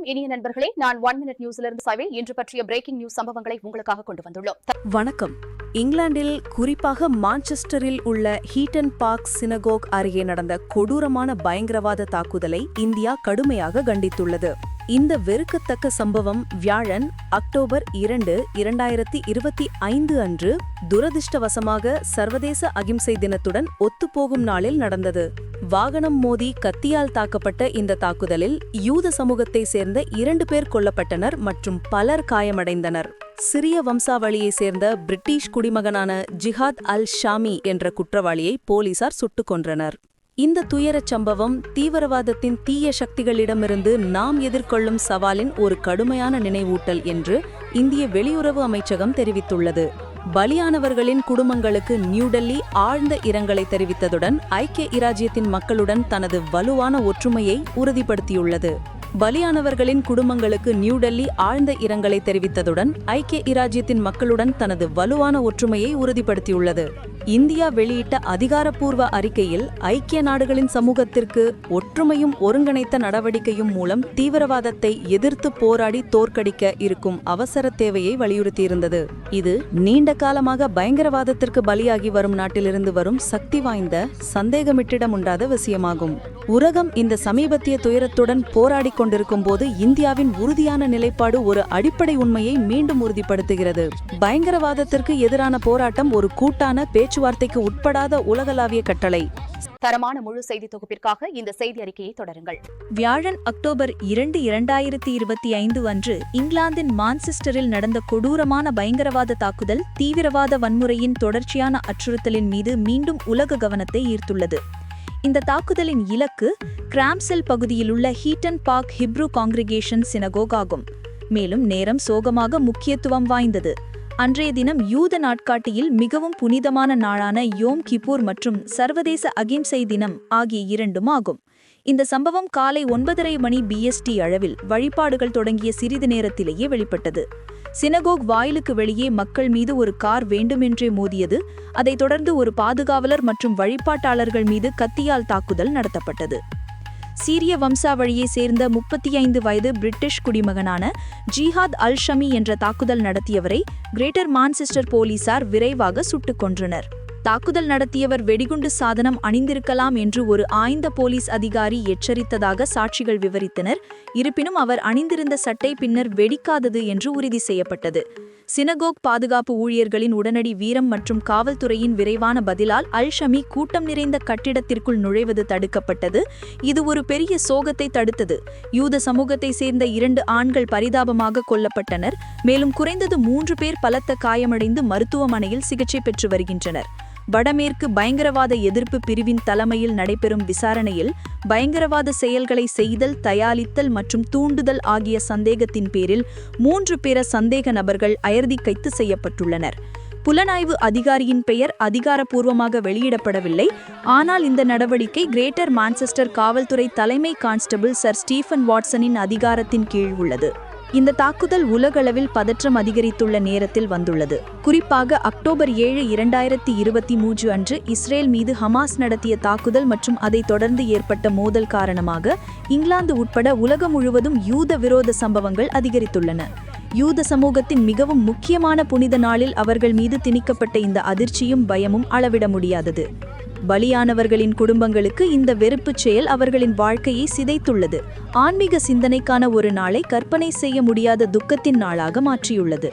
வணக்கம். இனிய நண்பர்களே நான் ஒன் மினிட் நியூஸிலிருந்து இருந்து இன்று பற்றிய பிரேக்கிங் நியூஸ் சம்பவங்களை உங்களுக்காக கொண்டு வந்துள்ளோம். வணக்கம். இங்கிலாந்தில் குறிப்பாக மான்செஸ்டரில் உள்ள ஹீட்டன் பார்க் சினகோக் அருகே நடந்த கொடூரமான பயங்கரவாத தாக்குதலை இந்தியா கடுமையாக கண்டித்துள்ளது. இந்த வெறுக்கத்தக்க சம்பவம் வியாழன் அக்டோபர் இரண்டு இரண்டாயிரத்தி இருபத்தி ஐந்து அன்று துரதிர்ஷ்டவசமாக சர்வதேச அகிம்சை தினத்துடன் ஒத்துப்போகும் நாளில் நடந்தது. வாகனம் மோதி கத்தியால் தாக்கப்பட்ட இந்த தாக்குதலில் யூத சமூகத்தை சேர்ந்த இரண்டு பேர் கொல்லப்பட்டனர் மற்றும் பலர் காயமடைந்தனர். சிறிய வம்சாவளியை சேர்ந்த பிரிட்டிஷ் குடிமகனான ஜிஹாத் அல் ஷாமி என்ற குற்றவாளியை போலீசார் சுட்டுக் கொன்றனர். இந்த துயரச் சம்பவம் தீவிரவாதத்தின் தீய சக்திகளிடமிருந்து நாம் எதிர்கொள்ளும் சவாலின் ஒரு கடுமையான நினைவூட்டல் என்று இந்திய வெளியுறவு அமைச்சகம் தெரிவித்துள்ளது. பலியானவர்களின் குடும்பங்களுக்கு நியூடெல்லி ஆழ்ந்த இரங்கலை தெரிவித்ததுடன் ஐக்கிய இராஜ்யத்தின் மக்களுடன் தனது வலுவான ஒற்றுமையை உறுதிப்படுத்தியுள்ளது. பலியானவர்களின் குடும்பங்களுக்கு நியூடெல்லி ஆழ்ந்த இரங்கலை தெரிவித்ததுடன் ஐக்கிய இராஜ்யத்தின் மக்களுடன் தனது வலுவான ஒற்றுமையை உறுதிப்படுத்தியுள்ளது. இந்தியா வெளியிட்ட அதிகாரப்பூர்வ அறிக்கையில் ஐக்கிய நாடுகளின் சமூகத்திற்கு ஒற்றுமையும் ஒருங்கிணைத்த நடவடிக்கையும் மூலம் தீவிரவாதத்தை எதிர்த்து போராடி தோற்கடிக்க இருக்கும் அவசர தேவையை வலியுறுத்தியிருந்தது. இது நீண்ட காலமாக பயங்கரவாதத்திற்கு பலியாகி வரும் நாட்டிலிருந்து வரும் சக்தி வாய்ந்த சந்தேகமிட்டிடமுண்டாத விஷயமாகும். உலகம் இந்த சமீபத்திய துயரத்துடன் போராடி கொண்டிருக்கும் போது இந்தியாவின் உறுதியான நிலைப்பாடு ஒரு அடிப்படை உண்மையை மீண்டும் உறுதிப்படுத்துகிறது. பயங்கரவாதத்திற்கு எதிரான போராட்டம் ஒரு கூட்டான பேச்சுவார்த்தைக்கு உட்படாத உலகளாவிய கட்டளை. தரமான முழு செய்தி தொகுப்பிற்காக இந்த செய்தி அறிக்கையை தொடருங்கள். வியாழன் அக்டோபர் இரண்டு இரண்டாயிரத்தி இருபத்தி ஐந்து அன்று இங்கிலாந்தின் மான்செஸ்டரில் நடந்த கொடூரமான பயங்கரவாத தாக்குதல் தீவிரவாத வன்முறையின் தொடர்ச்சியான அச்சுறுத்தலின் மீது மீண்டும் உலக கவனத்தை ஈர்த்துள்ளது. இந்த தாக்குதலின் இலக்கு கிராம்செல் பகுதியிலுள்ள Heaton Park Hebrew congregation synagogue ஆகும் மேலும் நேரம் சோகமாக முக்கியத்துவம் வாய்ந்தது. அன்றைய தினம் யூத நாட்காட்டியில் மிகவும் புனிதமான நாளான யோம் கிபூர் மற்றும் சர்வதேச அகிம்சை தினம் ஆகிய இரண்டும் ஆகும். இந்த சம்பவம் காலை ஒன்பதரை மணி பிஎஸ்டி அளவில் வழிபாடுகள் தொடங்கிய சிறிது நேரத்திலேயே வெளிப்பட்டது. சினகோக் வாயிலுக்கு வெளியே மக்கள் மீது ஒரு கார் வேண்டுமென்றே மோதியது. அதைத் தொடர்ந்து ஒரு பாதுகாவலர் மற்றும் வழிபாட்டாளர்கள் மீது கத்தியால் தாக்குதல் நடத்தப்பட்டது. சீரிய வம்சாவழியை சேர்ந்த முப்பத்தி ஐந்து வயது பிரிட்டிஷ் குடிமகனான ஜிஹாத் அல் ஷமி என்ற தாக்குதல் நடத்தியவரை கிரேட்டர் மான்செஸ்டர் போலீசார் விரைவாக சுட்டுக் கொன்றனர். தாக்குதல் நடத்தியவர் வெடிகுண்டு சாதனம் அணிந்திருக்கலாம் என்று ஒரு ஆய்ந்த போலீஸ் அதிகாரி எச்சரித்ததாக சாட்சிகள் விவரித்தனர். இருப்பினும் அவர் அணிந்திருந்த சட்டை பின்னர் வெடிக்காதது என்று உறுதி செய்யப்பட்டது. சினகோக் பாதுகாப்பு ஊழியர்களின் உடனடி வீரம் மற்றும் காவல்துறையின் விரைவான பதிலால் அல் ஷமி கூட்டம் நிறைந்த கட்டிடத்திற்குள் நுழைவது தடுக்கப்பட்டது. இது ஒரு பெரிய சோகத்தை தடுத்தது. யூத சமூகத்தை சேர்ந்த இரண்டு ஆண்கள் பரிதாபமாக கொல்லப்பட்டனர். மேலும் குறைந்தது மூன்று பேர் பலத்த காயமடைந்து மருத்துவமனையில் சிகிச்சை பெற்று வருகின்றனர். வடமேற்கு பயங்கரவாத எதிர்ப்பு பிரிவின் தலைமையில் நடைபெறும் விசாரணையில் பயங்கரவாத செயல்களை செய்தல் தயாரித்தல் மற்றும் தூண்டுதல் ஆகிய சந்தேகத்தின் பேரில் மூன்று பேர சந்தேக நபர்கள் அயர்தி கைது செய்யப்பட்டுள்ளனர். புலனாய்வு அதிகாரியின் பெயர் அதிகாரப்பூர்வமாக வெளியிடப்படவில்லை. ஆனால் இந்த நடவடிக்கை கிரேட்டர் மான்செஸ்டர் காவல்துறை தலைமை கான்ஸ்டபிள் சர் ஸ்டீஃபன் வாட்சனின் அதிகாரத்தின் கீழ் உள்ளது. இந்த தாக்குதல் உலகளவில் பதற்றம் அதிகரித்துள்ள நேரத்தில் வந்துள்ளது. குறிப்பாக அக்டோபர் ஏழு இரண்டாயிரத்தி இருபத்தி மூன்று அன்று இஸ்ரேல் மீது ஹமாஸ் நடத்திய தாக்குதல் மற்றும் அதைத் தொடர்ந்து ஏற்பட்ட மோதல் காரணமாக இங்கிலாந்து உட்பட உலகம் முழுவதும் யூத விரோத சம்பவங்கள் அதிகரித்துள்ளன. யூத சமூகத்தின் மிகவும் முக்கியமான புனித நாளில் அவர்கள் மீது திணிக்கப்பட்ட இந்த அதிர்ச்சியும் பயமும் அளவிட முடியாதது. பலியானவர்களின் குடும்பங்களுக்கு இந்த வெறுப்புச் செயல் அவர்களின் வாழ்க்கையை சிதைத்துள்ளது. ஆன்மீக சிந்தனைக்கான ஒரு நாளை கற்பனை செய்ய முடியாத துக்கத்தின் நாளாக மாற்றியுள்ளது.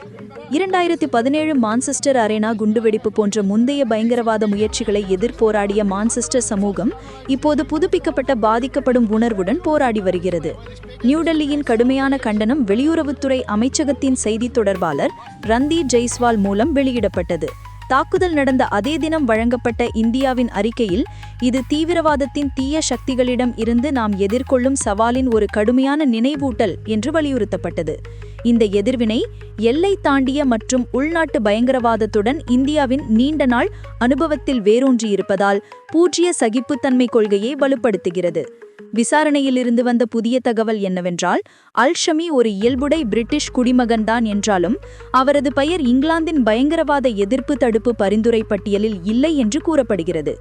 இரண்டாயிரத்தி பதினேழு மான்செஸ்டர் அரேனா குண்டுவெடிப்பு போன்ற முந்தைய பயங்கரவாத முயற்சிகளை எதிர்போராடிய மான்செஸ்டர் சமூகம் இப்போது புதுப்பிக்கப்பட்ட பாதிக்கப்படும் உணர்வுடன் போராடி வருகிறது. நியூடெல்லியின் கடுமையான கண்டனம் வெளியுறவுத்துறை அமைச்சகத்தின் செய்தித் தொடர்பாளர் ரந்தீப் ஜெய்ஸ்வால் மூலம் வெளியிடப்பட்டது. தாக்குதல் நடந்த அதே தினம் வழங்கப்பட்ட இந்தியாவின் அறிக்கையில் இது தீவிரவாதத்தின் தீய சக்திகளிடம் இருந்து நாம் எதிர்கொள்ளும் சவாலின் ஒரு கடுமையான நினைவூட்டல் என்று வலியுறுத்தப்பட்டது. இந்த எதிர்வினை எல்லை தாண்டிய மற்றும் உள்நாட்டு பயங்கரவாதத்துடன் இந்தியாவின் நீண்ட நாள் அனுபவத்தில் வேரூன்றியிருப்பதால் பூஜ்ய சகிப்புத்தன்மை கொள்கையை வலுப்படுத்துகிறது. விசாரணையிலிருந்து வந்த புதிய தகவல் என்னவென்றால் அல்ஷமி ஒரு இயல்புடை பிரிட்டிஷ் குடிமகன்தான் என்றாலும் அவரது பெயர் இங்கிலாந்தின் பயங்கரவாத எதிர்ப்பு தடுப்பு பரிந்துரை பட்டியலில் இல்லை என்று கூறப்படுகிறது.